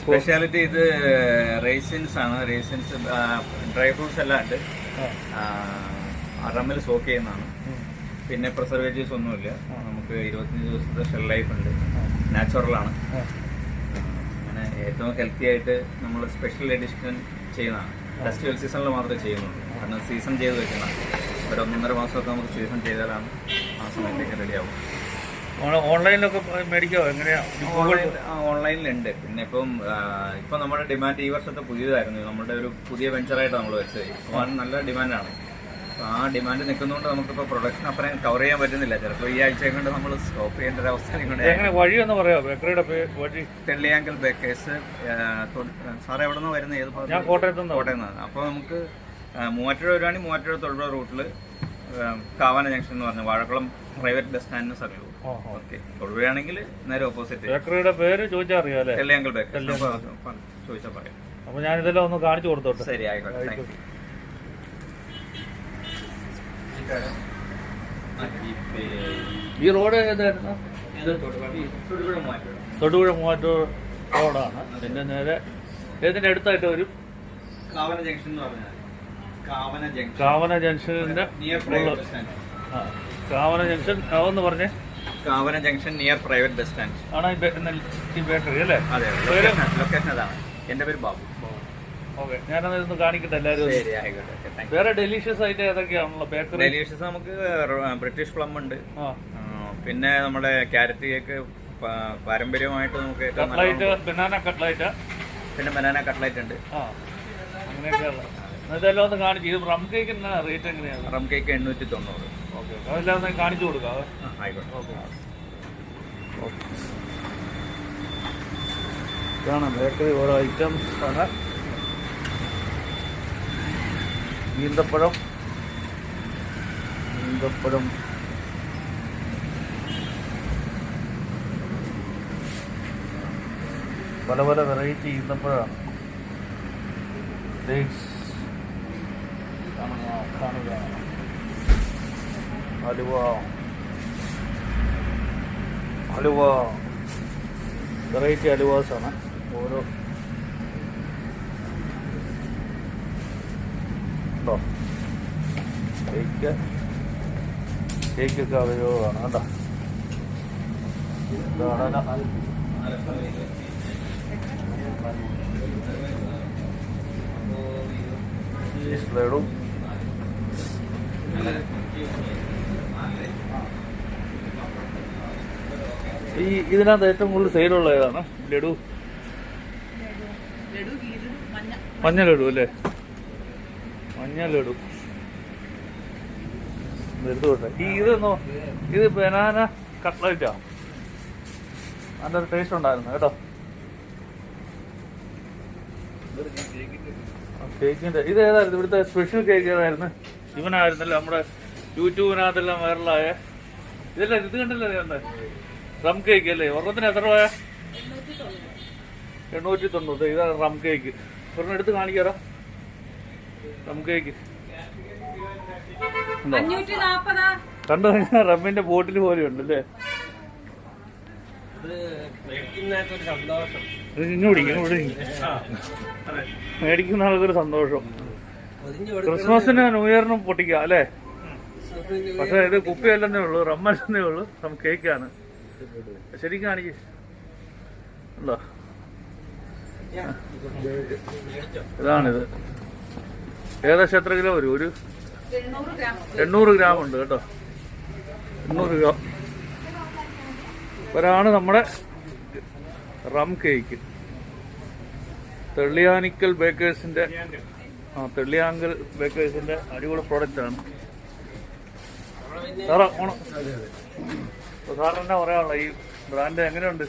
Speciality ഇത് raisins ആണ്. Raisins dry fruits എല്ലാം ഉണ്ട്. റമ്മിൽ സോക്ക് ചെയ്യുന്നതാണ്. പിന്നെ പ്രിസർവേറ്റീവ്സ് ഒന്നുമില്ല. നമുക്ക് ഇരുപത്തഞ്ച് ദിവസത്തെ ഷെൽ ലൈഫ് ഉണ്ട്. നാച്ചുറൽ ആണ്. അങ്ങനെ ഏറ്റവും ഹെൽത്തി ആയിട്ട് നമ്മൾ സ്പെഷ്യൽ എഡിഷൻ ചെയ്യുന്നതാണ്. ഫെസ്റ്റിവൽ സീസണിൽ മാത്രമേ ചെയ്യുന്നുള്ളൂ. കാരണം സീസൺ ചെയ്ത് വെക്കുന്നതാണ് ഒരു ഒന്നൊന്നര മാസമൊക്കെ നമുക്ക് സീസൺ ചെയ്താലാണ് ആ സമയത്തേക്ക് റെഡിയാവും ഓൺലൈനിലൊക്കെ മേടിക്കാവോ? എങ്ങനെയാ? ഗൂഗിൾ ഓൺലൈനിലുണ്ട്. പിന്നെ ഇപ്പം ഇപ്പൊ നമ്മുടെ ഡിമാൻഡ് ഈ വർഷത്തെ പുതിയതായിരുന്നു. നമ്മുടെ ഒരു പുതിയ വെഞ്ചറായിട്ട് നമ്മൾ വെച്ചത്. വൺ നല്ല ഡിമാൻഡാണ്. അപ്പോൾ ആ ഡിമാൻഡ് നിൽക്കുന്നതുകൊണ്ട് നമുക്കിപ്പോൾ പ്രൊഡക്ഷൻ അത്രയും കവർ ചെയ്യാൻ പറ്റുന്നില്ല. ചിലപ്പോൾ ഈ ആഴ്ച കൊണ്ട് നമ്മൾ സ്റ്റോപ്പ് ചെയ്യേണ്ട ഒരു അവസ്ഥ വഴി എന്ന് ബേക്കറിയുടെ വഴി തെള്ളിയാങ്കൽ ബേക്കേഴ്സ് സാർ എവിടെ നിന്ന് വരുന്ന? ഏത്? ഞാൻ കോട്ടയത്ത് നിന്ന് കോട്ടയം നിന്നാണ് അപ്പോൾ നമുക്ക് മൂവാറ്റുപുഴ വരുവാണെങ്കിൽ മൂവാറ്റുപുഴ തൊഴിലുറ റൂട്ടിൽ കാവാന ജംഗ്ഷൻ എന്ന് പറഞ്ഞു വാഴക്കുളം പ്രൈവറ്റ് ബസ് സ്റ്റാൻഡിന് സമീപം. ഓക്കെ. തൊടുപുഴയാണെങ്കിൽ നേരെ ഓപ്പോസിറ്റ്. ബേക്കറിയുടെ പേര് ചോദിച്ചാൽ അറിയാം അല്ലേ? ചോദിച്ചാൽ പറയാം. അപ്പൊ ഞാൻ ഇതെല്ലാം ഒന്ന് കാണിച്ചു കൊടുത്തോട്ടെ? ശരി ആയിക്കോട്ടെ. താങ്ക് യു ഈ റോഡ് ഏതായിരുന്നു? തൊടുപുഴ മൂവാറ്റൂർ റോഡാണ്. പിന്നെ നേരെ ഇതിന്റെ അടുത്തായിട്ട് വരും? കാവന ജംഗ്ഷൻ എന്ന് പറഞ്ഞാൽ Kavana junction. Kavana ജംഗ്ഷനിന്റെ near private bus stand Kavana junction ഒന്ന് പറഞ്ഞേ? Kavana junction near private bus stand. ആണ് ഈ ബേക്കറി അല്ലേ? അതെ? ലൊക്കേഷൻ അതാണ്. എന്റെ പേര് ബാബു. ഓക്കെ ഞാനത് ഒന്ന് കാണിക്കട്ടെ എല്ലാവരും ശരി ആയിക്കോട്ടെ. വേറെ ഡെലീഷ്യസ് ആയിട്ട് ഏതൊക്കെയാണല്ലോ ബേക്കറി ഡെലിഷ്യസ് നമുക്ക് ബ്രിട്ടീഷ് പ്ലം ഉണ്ട്. പിന്നെ നമ്മുടെ ക്യാരറ്റ് കേക്ക് പാരമ്പര്യമായിട്ട് നമുക്ക് കട്ട്ലൈറ്റ് ബനാന കട്ട്ലൈറ്റ് പിന്നെ ബനാന കട്ട്ലൈറ്റ് ഉണ്ട്. അങ്ങനെയൊക്കെ അങ്ങനെയൊക്കെയുള്ള ഇതെല്ലാം ഒന്ന് കാണിച്ചു. ഇത് റം കേക്കിന് റേറ്റ് എങ്ങനെയാണ്? റം കേക്ക് എണ്ണൂറ്റി തൊണ്ണൂറ്. ഓക്കെ അതെല്ലാം കാണിച്ചു കൊടുക്കാം. ആ, ആയിക്കോട്ടെ. ഓക്കെ. ഇതാണ് ബേക്കറി ഓരോ ഐറ്റംസ്. ആണ് ഈന്തപ്പഴം. ഈന്തപ്പഴം. പല പല വെറൈറ്റി ഈന്തപ്പഴമാണ്. ഡേറ്റ്സ് കാണുക കാണുക ഹലുവ ഹലുവ വെറൈറ്റി ഹലുവാസാണ് ഓരോ ഉണ്ടോ? കേക്ക്. കേക്കൊക്കെ അവയവമാണ് കേട്ടോ. ചീസ് ലഡു ഈ ഇതിനകത്ത് ഏറ്റവും കൂടുതൽ സെയിലുള്ള ഏതാണ്? ലഡു? മഞ്ഞ. ലഡു അല്ലേ? മഞ്ഞ ലഡു. ഇത് എടുത്ത് വിട്ടെ ഈ ഇതെന്നോ ഇത് ബനാന കട്ട്ലൈറ്റാ. നല്ലൊരു ടേസ്റ്റ് ഉണ്ടായിരുന്നു കേട്ടോ. കേക്കിന്റെ ഇത് ഏതായിരുന്നു? ഇവിടുത്തെ സ്പെഷ്യൽ കേക്ക് ഏതായിരുന്നു? ഇവനായിരുന്നല്ലോ നമ്മുടെ യൂട്യൂബിനകത്തെല്ലാം വൈറലായ ഇതല്ല ഇത് കണ്ടല്ലേ കണ്ടേ റം കേക്ക് അല്ലേ? ഒരെണ്ണത്തിന് എത്ര രൂപ എണ്ണൂറ്റി തൊണ്ണൂറ് ഇതാണ് റം കേക്ക് ഒരെണ്ണം എടുത്ത് കാണിക്കാറോ റം കേക്ക് കണ്ടു? കഴിഞ്ഞാൽ റമ്മിന്റെ ബോട്ടിൽ പോലെ ഉണ്ട് അല്ലേ. മേടിക്കുന്ന ആൾക്കൊരു സന്തോഷം. ക്രിസ്മസിന് ന്യൂ ഇയറിനും പൊട്ടിക്കാം അല്ലേ? പക്ഷെ ഇത് കുപ്പിയല്ലെന്നേ ഉള്ളൂ റമ്മല്ലെന്നേ ഉള്ളൂ. റം കേക്കാണ് ശരിക്കും കാണിക്ക്. ഉണ്ടോ? ഇതാണിത്. ഏകദേശം എത്ര കിലോ വരും? ഒരു എണ്ണൂറ് ഗ്രാം ഉണ്ട് കേട്ടോ. എണ്ണൂറ് ഗ്രാം. ഒരാണ് നമ്മുടെ റം കേക്ക് തെള്ളിയാനിക്കൽ ബേക്കേഴ്സിന്റെ ആ തെള്ളിയാങ്കൽ ബേക്കേഴ്സിന്റെ അടിപൊളി പ്രോഡക്റ്റ് ആണ്. സാറാ ഓണം സാറിന് പറയാനുള്ള ഈ ബ്രാൻഡ് എങ്ങനെയുണ്ട്?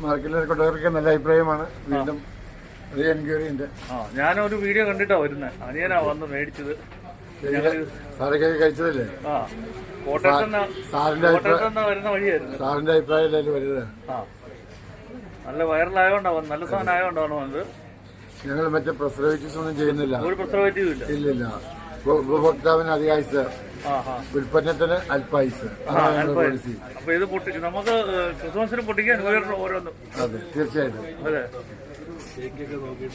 മാർക്കറ്റിലെ കൊണ്ടവർക്ക് നല്ല അഭിപ്രായമാണ്. വീണ്ടും റീ എൻക്വയറി ഉണ്ട് ആ ഞാനൊരു വീഡിയോ കണ്ടിട്ടാ വരുന്നത് അനിയനാ വന്ന് മേടിച്ചത്. സാറൊക്കെ കഴിച്ചതല്ലേ? സാറിന്റെ കോട്ടയത്ത് അഭിപ്രായം സാറിന്റെ അഭിപ്രായമല്ലേ വരുന്നത് നല്ല വൈറലായോണ്ടാ നല്ല സാധനം ആയോണ്ടാണ് വന്നത്. ഞങ്ങൾ മറ്റേ പ്രസർവേറ്റീവ്സ് ഒന്നും ചെയ്യുന്നില്ല. ഒരു പ്രിസർവേറ്റീവ് ഇല്ല. ഇല്ല ഉപ- ഉപഭോക്താവിന് ആ ഉൽപ്പന്നത്തിന്. പോളിസി അപ്പൊ ഇത് നമുക്ക് ക്രിസ്മസിന് പൊട്ടിക്കാൻ ഓരോന്നും. അതെ തീർച്ചയായിട്ടും. അതെ.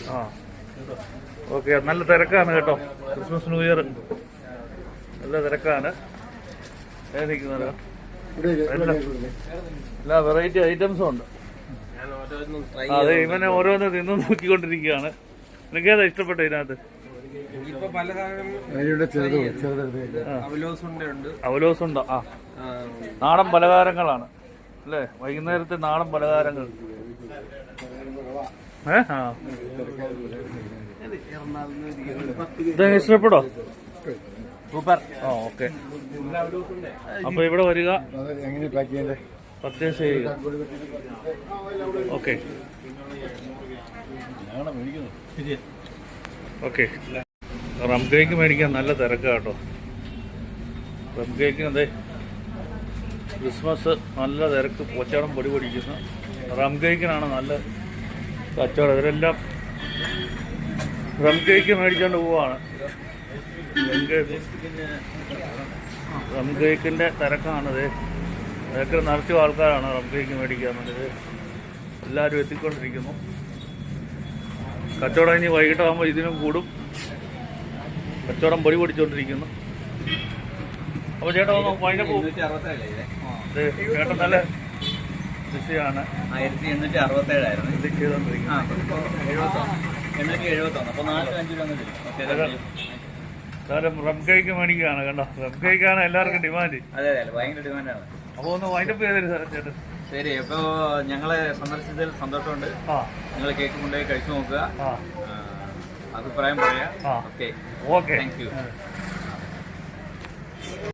ആ. ഓക്കെ നല്ല തിരക്കാണ് കേട്ടോ. Christmas new year. നല്ല തിരക്കാണ്. നിൽക്കുന്നത്. എല്ലാ വെറൈറ്റി ഐറ്റംസും ഉണ്ട്. അതെ ഇവനെ ഓരോന്ന് നിന്ന് നോക്കിക്കൊണ്ടിരിക്കുകയാണ്. എനിക്കേതാ ഏതാ ഇഷ്ടപ്പെട്ട ഇതിനകത്ത്? ഇപ്പൊ പല അവലോസുണ്ട ഉണ്ട്. ആ. നാടൻ പലഹാരങ്ങളാണ്. അല്ലേ? വൈകുന്നേരത്തെ നാടൻ പലഹാരങ്ങൾ. ഇത് ഇഷ്ടപ്പെടോ സൂപ്പർ. ആ ഓക്കെ. അപ്പൊ ഇവിടെ വരിക. എങ്ങനെ പാക്ക് ചെയ്യണ്ടേ? പർച്ചേസ് ചെയ്യുക. ഓക്കെ. ഓക്കെ. റം കേക്ക് മേടിക്കാൻ നല്ല തിരക്കാണ് കേട്ടോ. റം കേക്ക് അതെ ക്രിസ്മസ് നല്ല തിരക്ക് പോച്ചാടം പൊടി പൊടിക്കുന്നു. റം കേക്കിനാണ് നല്ല കച്ചവടം. ഇവരെല്ലാം റം കേക്ക് മേടിച്ചുകൊണ്ട് പോവാണ്. റം കേക്ക് റം കേക്കിന്റെ തിരക്കാണത്. അതൊക്കെ നിറച്ചും ആൾക്കാരാണ് റം കേക്ക് മേടിക്കാൻ വേണ്ടത് എല്ലാവരും എത്തിക്കൊണ്ടിരിക്കുന്നു. കച്ചവടം ഇനി വൈകിട്ടാകുമ്പോൾ ഇതിനും കൂടും. കച്ചവടം പൊടി പൊടിച്ചുകൊണ്ടിരിക്കുന്നു അപ്പോൾ ചേട്ടാ ഒന്ന് ഇത് ചേട്ടൻ നല്ല കൃഷിയാണ്. ആയിരത്തി എണ്ണൂറ്റി അറുപത്തേഴായിരുന്നു ഇത് എണ്ണൂറ്റി എഴുപത്തൊന്ന്. അപ്പൊ നാല് അഞ്ച് രൂപ മേടിക്കുകയാണ് കണ്ടോ? റം കേക്കാണ് എല്ലാവർക്കും ഡിമാൻഡ് അതെ അതെ ഭയങ്കര ഡിമാൻഡാണ് അപ്പോൾ ഒന്ന് വൈൻഡപ്പ് ചെയ്തരും സാറേ ചേട്ടൻ ശരി അപ്പോ ഞങ്ങളെ സന്ദർശിച്ചതിൽ സന്തോഷമുണ്ട്. നിങ്ങൾ കേക്ക് കൊണ്ടുപോയി കഴിച്ചു നോക്കുക. അഭിപ്രായം പറയാം. Okay okay thank you